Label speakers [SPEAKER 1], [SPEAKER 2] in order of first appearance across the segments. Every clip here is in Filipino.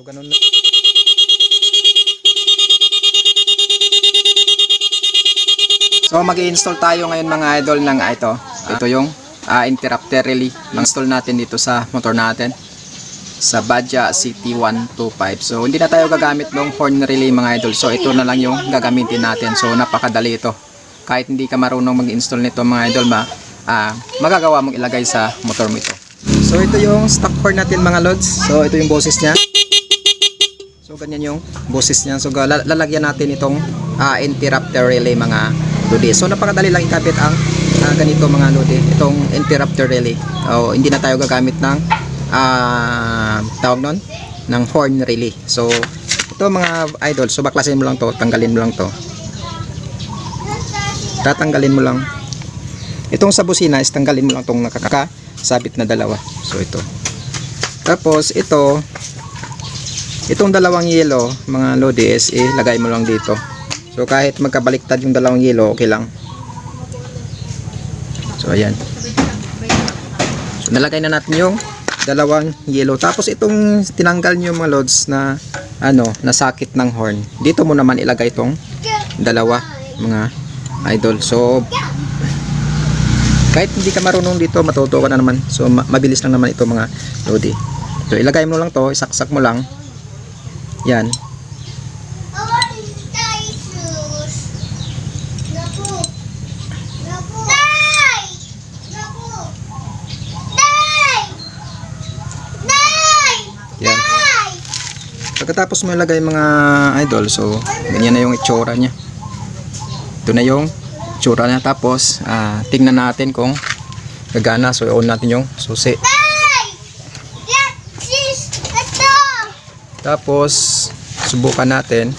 [SPEAKER 1] So, ganun na. So, mag install tayo ngayon mga idol ng ah, ito. Ito yung ah, interrupter relay. Mag-install natin dito sa motor natin sa Badja CT125. So, hindi na tayo gagamit ng horn relay mga idol. So, ito na lang yung gagamitin natin. So, napakadali ito. Kahit hindi ka marunong mag-install nito mga idol, ma, ah, magagawa mong ilagay sa motor mo ito. So, ito yung stock horn natin mga lods. So, ito yung boses niya. Ganyan yung boses niya. So, lal- lalagyan natin itong ah, interrupter relay mga lodi. So, napakadali lang ikabit ang ah, ganito mga lodi. Itong interrupter relay. O, hindi na tayo gagamit ng ah, tawag nun? ng horn relay. So, ito mga idol. So, baklasin mo lang to. Tanggalin mo lang to. Tatanggalin mo lang. Itong sa busina tanggalin mo lang itong nakakasabit na dalawa. So, ito. Tapos, ito, Itong dalawang yelo, mga lodi, is ilagay mo lang dito. So kahit magkabaliktad yung dalawang yelo, okay lang. So ayan. So nalagay na natin yung dalawang yelo. Tapos itong tinanggal nyo mga lods na ano, nasakit ng horn. Dito mo naman ilagay itong dalawa mga idol. So kahit hindi ka marunong dito, matuto ka na naman. So ma- mabilis lang naman ito mga lodi. So ilagay mo lang to, isaksak mo lang. Yan. Yan. Pagkatapos mo ilagay mga idol, so ganyan na yung itsura niya. Ito na yung itsura niya. Tapos, ah, tingnan natin kung gagana. So, i-on natin yung susi.
[SPEAKER 2] Tay! Yan! Sis! Ito!
[SPEAKER 1] Tapos, subukan natin.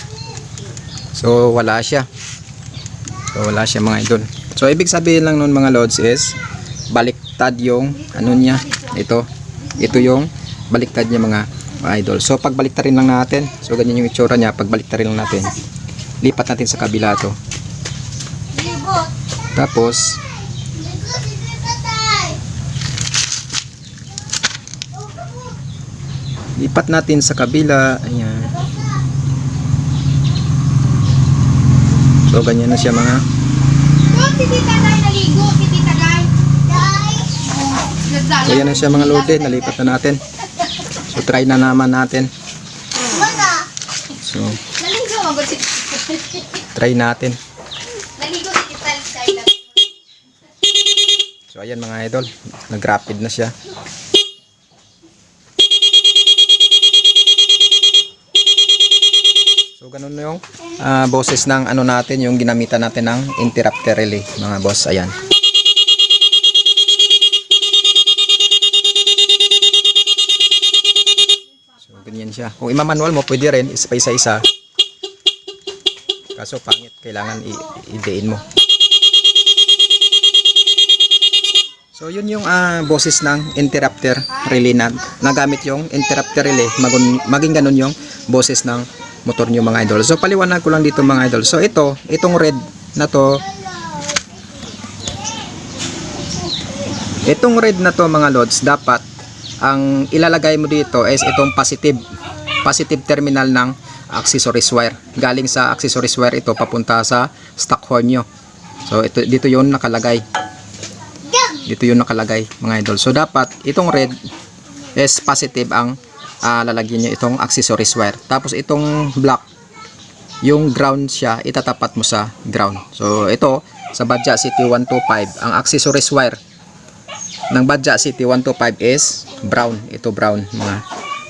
[SPEAKER 1] So, wala siya. So, wala siya mga idol. So, ibig sabihin lang nun mga lods is, baliktad yung, ano niya, ito. Ito yung baliktad niya mga idol. So, pag baliktarin lang natin, so ganyan yung itsura niya, pag baliktarin lang natin, lipat natin sa kabila to. Tapos, lipat natin sa kabila. Ayan. So, ganyan na siya mga
[SPEAKER 3] si Tita naligo, si Tita!
[SPEAKER 1] So, yan na siya mga lode. Nalipat na natin. So, try na naman natin. So, try natin. So, ayan mga idol. Nag-rapid na siya. So, ganun yung ah, boses ng ano natin, yung ginamitan natin ng interrupter relay, mga boss. Ayan. So, ganyan siya. Kung ima-manual mo, pwede rin, isa pa isa-isa. Kaso, pangit. Kailangan i- i-idein mo. So yun yung ah, boses ng interrupter relay na nagamit yung interrupter relay maging ganun yung boses ng motor nyo mga idol. So paliwanag ko lang dito mga idol. So ito, itong red na to Itong red na to mga lods dapat ang ilalagay mo dito is itong positive positive terminal ng accessories wire. Galing sa accessories wire ito papunta sa stock horn nyo. So ito dito yun nakalagay dito yung nakalagay mga idol so dapat itong red is positive ang ah, lalagyan nyo itong accessories wire. Tapos itong black yung ground siya itatapat mo sa ground. So ito sa Badja City 125 ang accessories wire ng Badja City 125 is brown. Ito brown mga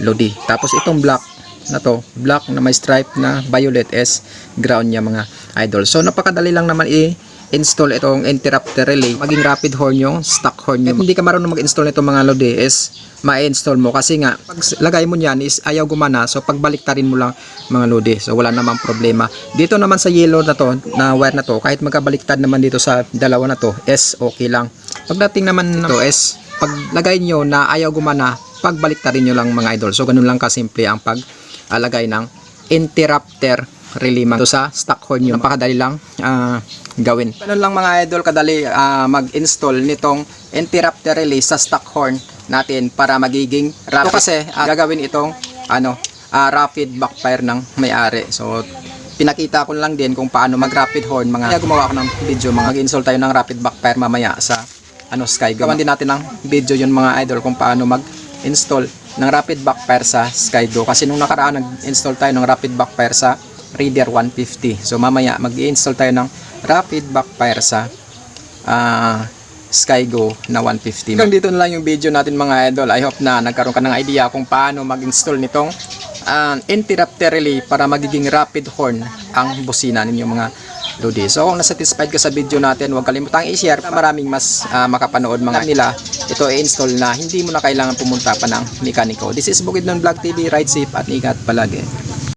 [SPEAKER 1] lodi. Tapos itong black na to black na may stripe na violet is ground niya mga idol. So napakadali lang naman i install itong interrupter relay. Maging rapid horn yung stock horn nyo. Hindi ka marunong mag-install nito mga lodi is ma-install mo. Kasi nga pag lagay mo niyan is ayaw gumana. So pagbaliktarin mo lang mga lodi so wala namang problema. Dito naman sa yellow na to na wire na to kahit magkabaliktad naman dito sa dalawa na to is okay lang. Pagdating naman na to is paglagay nyo na ayaw gumana pagbaliktarin nyo lang mga idol. So ganun lang kasimple ang pag-alagay ng interrupter relay man sa stock horn nyo. Napakadali lang ah, gawin ganun lang mga idol kadali ah, mag-install nitong interrupter relay sa stock horn natin para magiging rapid. Ito kasi ah, gagawin itong ano ah, rapid backfire ng may-ari. So, pinakita ko lang din kung paano mag-rapid horn. Mga kaya gumawa ako ng video, mga mag-install tayo ng rapid backfire mamaya sa ano Skygo. Gawan din natin ng video yun mga idol kung paano mag-install ng rapid backfire sa Skygo. Kasi nung nakaraan nag-install tayo ng rapid backfire sa Reader 150. So mamaya mag-install tayo ng rapid backfire sa ah Skygo na 150. Hanggang dito na lang yung video natin mga idol. I hope na nagkaroon ka ng idea kung paano mag-install nitong uh, interrupter relay para magiging rapid horn ang busina ninyong mga Lodi. So kung nasatisfied ka sa video natin, huwag kalimutang i-share para maraming mas ah, makapanood mga nila. Ito i-install na hindi mo na kailangan pumunta pa ng mekaniko. This is Bukidnon Vlog TV. Ride safe at ingat palagi.